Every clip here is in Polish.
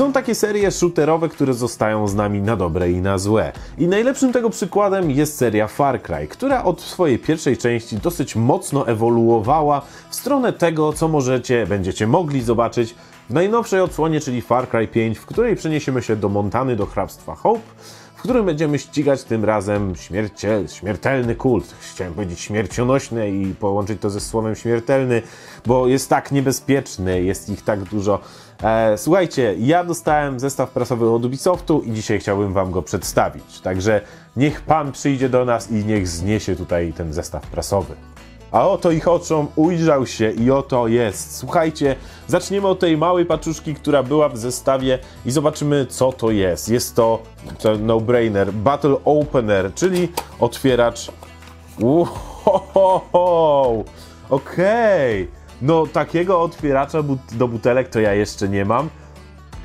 Są takie serie shooterowe, które zostają z nami na dobre i na złe. I najlepszym tego przykładem jest seria Far Cry, która od swojej pierwszej części dosyć mocno ewoluowała w stronę tego, co możecie, będziecie mogli zobaczyć w najnowszej odsłonie, czyli Far Cry 5, w której przeniesiemy się do Montany, do hrabstwa Hope, w którym będziemy ścigać tym razem śmierciel, śmiertelny kult. Chciałem powiedzieć śmiercionośny i połączyć to ze słowem śmiertelny, bo jest tak niebezpieczny, jest ich tak dużo. E, słuchajcie, ja dostałem zestaw prasowy od Ubisoftu i dzisiaj chciałbym Wam go przedstawić. Także niech Pan przyjdzie do nas i niech zniesie tutaj ten zestaw prasowy. A oto ich oczom ujrzał się i oto jest. Słuchajcie, zaczniemy od tej małej paczuszki, która była w zestawie i zobaczymy co to jest. Jest to, to no-brainer, Battle Opener, czyli otwieracz... Wow, okej. Okay. No takiego otwieracza but do butelek to ja jeszcze nie mam.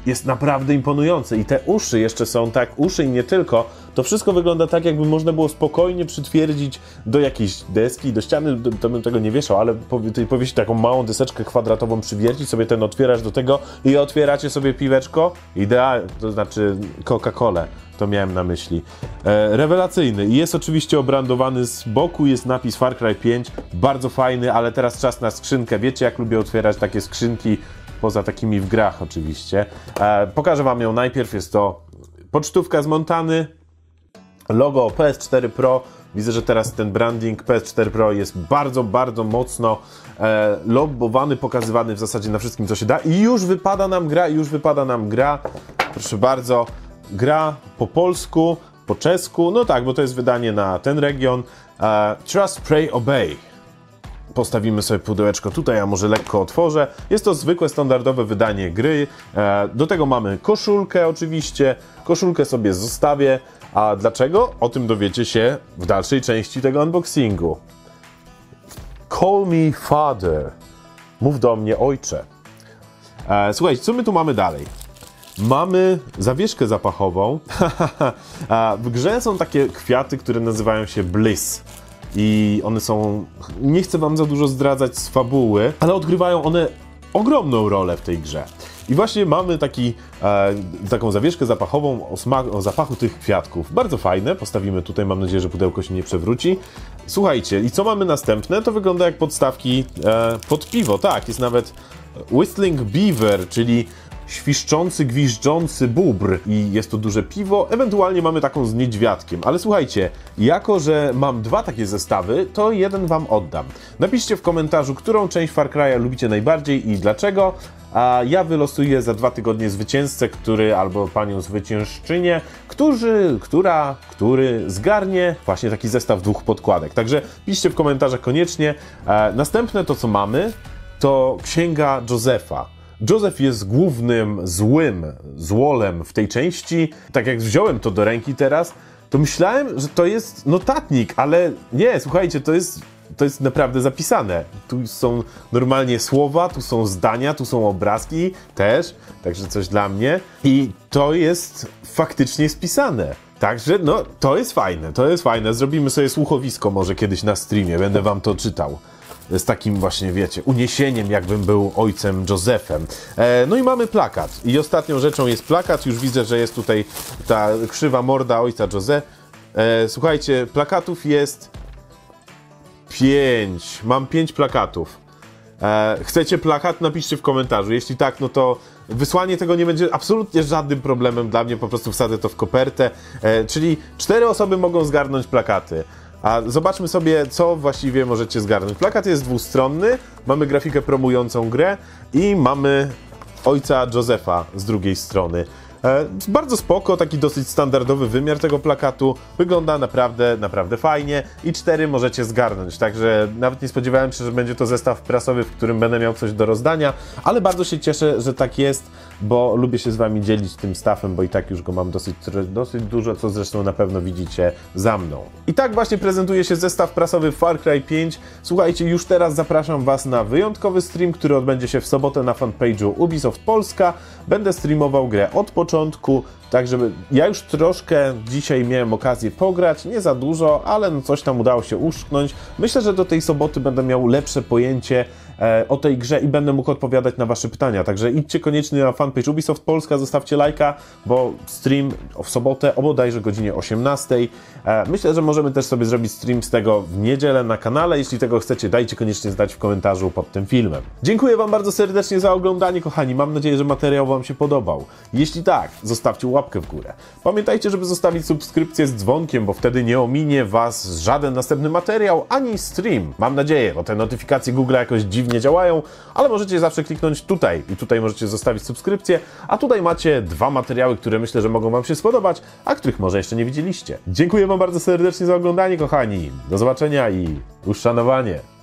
Jest naprawdę imponujący i te uszy jeszcze są tak, uszy i nie tylko, to wszystko wygląda tak, jakby można było spokojnie przytwierdzić do jakiejś deski, do ściany, to bym tego nie wieszał, ale powiesić taką małą deseczkę kwadratową, przywiercić sobie ten otwierasz do tego i otwieracie sobie piweczko, idealnie, to znaczy Coca-Colę, to miałem na myśli. E, rewelacyjny. Jest oczywiście obrandowany z boku, jest napis Far Cry 5, bardzo fajny, ale teraz czas na skrzynkę. Wiecie, jak lubię otwierać takie skrzynki, poza takimi w grach oczywiście. E, pokażę Wam ją najpierw, jest to pocztówka z Montany, logo PS4 Pro. Widzę, że teraz ten branding PS4 Pro jest bardzo, bardzo mocno e, lobbowany, pokazywany w zasadzie na wszystkim, co się da. I już wypada nam gra, już wypada nam gra. Proszę bardzo, gra po polsku, po czesku. No tak, bo to jest wydanie na ten region. E, Trust, Pray, Obey. Postawimy sobie pudełeczko tutaj, a może lekko otworzę. Jest to zwykłe, standardowe wydanie gry. E, do tego mamy koszulkę oczywiście. Koszulkę sobie zostawię. A dlaczego? O tym dowiecie się w dalszej części tego unboxingu. Call me father. Mów do mnie ojcze. E, słuchajcie, co my tu mamy dalej? Mamy zawieszkę zapachową. w grze są takie kwiaty, które nazywają się bliss. I one są. Nie chcę wam za dużo zdradzać z fabuły, ale odgrywają one ogromną rolę w tej grze. I właśnie mamy taki, e, taką zawieszkę zapachową o, o zapachu tych kwiatków. Bardzo fajne, postawimy tutaj, mam nadzieję, że pudełko się nie przewróci. Słuchajcie, i co mamy następne? To wygląda jak podstawki e, pod piwo. Tak, jest nawet Whistling Beaver, czyli świszczący, gwiżdżący bubr i jest to duże piwo, ewentualnie mamy taką z niedźwiadkiem. Ale słuchajcie, jako że mam dwa takie zestawy, to jeden wam oddam. Napiszcie w komentarzu, którą część Far Cry'a lubicie najbardziej i dlaczego, a ja wylosuję za dwa tygodnie zwycięzcę, który albo panią zwyciężczynię, którzy, która, który zgarnie właśnie taki zestaw dwóch podkładek. Także piszcie w komentarzach koniecznie. E, następne to, co mamy, to księga Josefa. Joseph jest głównym złym złolem w tej części. Tak jak wziąłem to do ręki teraz, to myślałem, że to jest notatnik, ale nie, słuchajcie, to jest, to jest naprawdę zapisane. Tu są normalnie słowa, tu są zdania, tu są obrazki też, także coś dla mnie. I to jest faktycznie spisane. Także, no, to jest fajne, to jest fajne. Zrobimy sobie słuchowisko może kiedyś na streamie, będę wam to czytał z takim właśnie, wiecie, uniesieniem, jakbym był ojcem Józefem. E, no i mamy plakat. I ostatnią rzeczą jest plakat. Już widzę, że jest tutaj ta krzywa morda ojca Jose. E, słuchajcie, plakatów jest pięć. Mam pięć plakatów. E, chcecie plakat? Napiszcie w komentarzu. Jeśli tak, no to wysłanie tego nie będzie absolutnie żadnym problemem dla mnie. Po prostu wsadzę to w kopertę. E, czyli cztery osoby mogą zgarnąć plakaty. A zobaczmy sobie, co właściwie możecie zgarnąć. Plakat jest dwustronny, mamy grafikę promującą grę i mamy ojca Josefa z drugiej strony. E, bardzo spoko, taki dosyć standardowy wymiar tego plakatu. Wygląda naprawdę, naprawdę fajnie i cztery możecie zgarnąć. Także nawet nie spodziewałem się, że będzie to zestaw prasowy, w którym będę miał coś do rozdania, ale bardzo się cieszę, że tak jest, bo lubię się z Wami dzielić tym stafem, bo i tak już go mam dosyć, dosyć dużo, co zresztą na pewno widzicie za mną. I tak właśnie prezentuje się zestaw prasowy Far Cry 5. Słuchajcie, już teraz zapraszam Was na wyjątkowy stream, który odbędzie się w sobotę na fanpage'u Ubisoft Polska. Będę streamował grę od początku początku, tak żeby ja już troszkę dzisiaj miałem okazję pograć, nie za dużo, ale no coś tam udało się uszknąć. Myślę, że do tej soboty będę miał lepsze pojęcie, o tej grze i będę mógł odpowiadać na wasze pytania. Także idźcie koniecznie na fanpage Ubisoft Polska, zostawcie lajka, bo stream w sobotę o bodajże godzinie 18. E, myślę, że możemy też sobie zrobić stream z tego w niedzielę na kanale. Jeśli tego chcecie, dajcie koniecznie znać w komentarzu pod tym filmem. Dziękuję wam bardzo serdecznie za oglądanie, kochani. Mam nadzieję, że materiał wam się podobał. Jeśli tak, zostawcie łapkę w górę. Pamiętajcie, żeby zostawić subskrypcję z dzwonkiem, bo wtedy nie ominie was żaden następny materiał, ani stream. Mam nadzieję, bo te notyfikacje Google jakoś dziwnie działają, ale możecie zawsze kliknąć tutaj i tutaj możecie zostawić subskrypcję, a tutaj macie dwa materiały, które myślę, że mogą wam się spodobać, a których może jeszcze nie widzieliście. Dziękuję wam bardzo serdecznie za oglądanie, kochani. Do zobaczenia i uszanowanie.